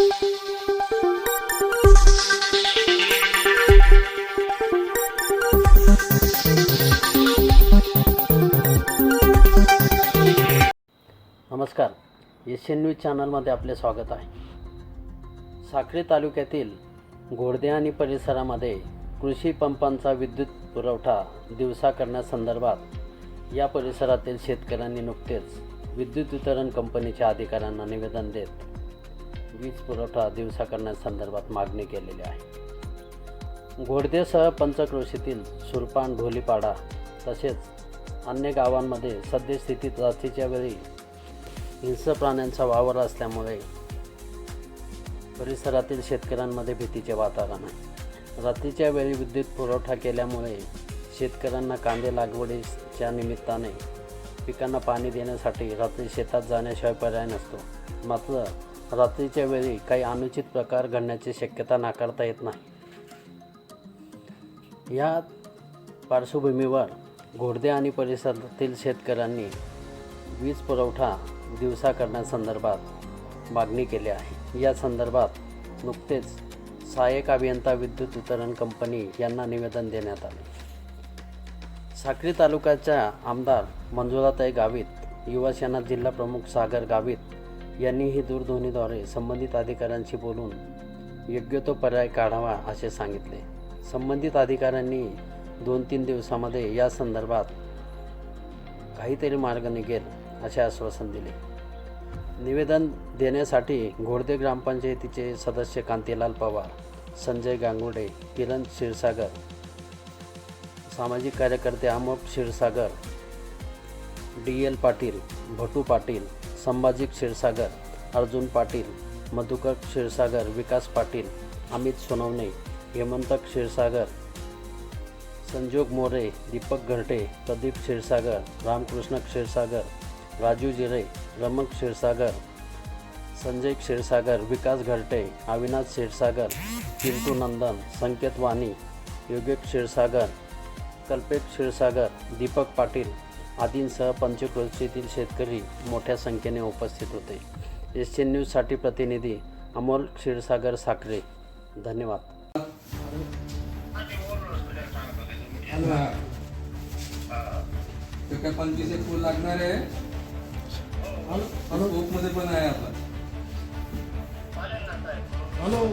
नमस्कार. Asian news चॅनलमध्ये आपले स्वागत आहे. साखळी तालुक्यातील घोडदे आणि परिसरामध्ये कृषी पंपांचा विद्युत पुरवठा दिवसा करण्यासंदर्भात या परिसरातील शेतकऱ्यांनी नुकतेच विद्युत वितरण कंपनीच्या अधिकाऱ्यांना निवेदन देत वीज पुरवठा दिवसा करण्यासंदर्भात मागणी केलेली आहे. घोडदेसह पंचक्रोशीतील सुरपान ढोलीपाडा तसेच अन्य गावांमध्ये सद्यस्थितीत रात्रीच्या वेळी हिंस्र प्राण्यांचा वावर असल्यामुळे परिसरातील शेतकऱ्यांमध्ये भीतीचे वातावरण आहे. रात्रीच्या वेळी विद्युत पुरवठा केल्यामुळे शेतकऱ्यांना कांदे लागवडीच्या निमित्ताने पिकांना पाणी देण्यासाठी रात्री शेतात जाण्याशिवाय पर्याय नसतो. मात्र रात्रीच्या वेळी काही अनुचित प्रकार घडण्याची शक्यता नाकारता येत नाही. या पार्श्वभूमीवर घोडदे आणि परिसरातील शेतकऱ्यांनी वीज पुरवठा दिवसा करण्यासंदर्भात मागणी केली आहे. या संदर्भात नुकतेच सहाय्यक अभियंता विद्युत वितरण कंपनी यांना निवेदन देण्यात आले. साक्री तालुक्याच्या आमदार मंजुळाताई गावित युवासेना जिल्हा प्रमुख सागर गावित यांनीही दूरध्वनीद्वारे संबंधित अधिकाऱ्यांशी बोलून योग्य तो पर्याय काढावा असे सांगितले. संबंधित अधिकाऱ्यांनी दोन तीन दिवसामध्ये या संदर्भात काहीतरी मार्ग निघेल असे आश्वासन दिले. निवेदन देण्यासाठी घोडदे ग्रामपंचायतीचे सदस्य कांतीलाल पवार संजय गांगुडे किरण क्षीरसागर सामाजिक कार्यकर्ते अमोप क्षीरसागर डी एल पाटील भटू पाटील संभाजी क्षीरसागर अर्जुन पाटील मधुकर क्षीरसागर विकास पाटील अमित सोनवणे हेमंत क्षीरसागर संजोग मोरे दीपक घरटे प्रदीप क्षीरसागर रामकृष्ण क्षीरसागर राजू जिरे रमक क्षीरसागर संजय क्षीरसागर विकास घरटे अविनाश क्षीरसागर पिंटू नंदन संकेत वाणी योगेश क्षीरसागर कल्पेश क्षीरसागर दीपक पाटील आदींसह पंचक्रोशीतील शेतकरी मोठ्या संख्येने उपस्थित होते. एशियन न्यूजसाठी प्रतिनिधी अमोल क्षीरसागर साखरे. धन्यवाद. पंचवीस एक फूल लागणार आहे. कोकमध्ये पण आहे आपण हॅलो.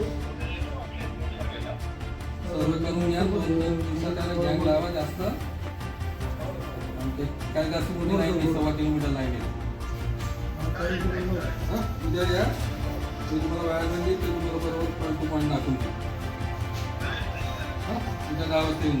सर्व करून या दोन तीन दिवसात त्याला गँग लावा जास्त. ते काय जास्त मोठी लाईन नाही सव्वा किलोमीटर लाईन आहे. हा, उद्या या ते तुम्हाला व्यायाम देईल ते तुम्हाला बरोबर पॉईंट टू पॉईंट दाखवून. हा, तुमच्या गावात येऊन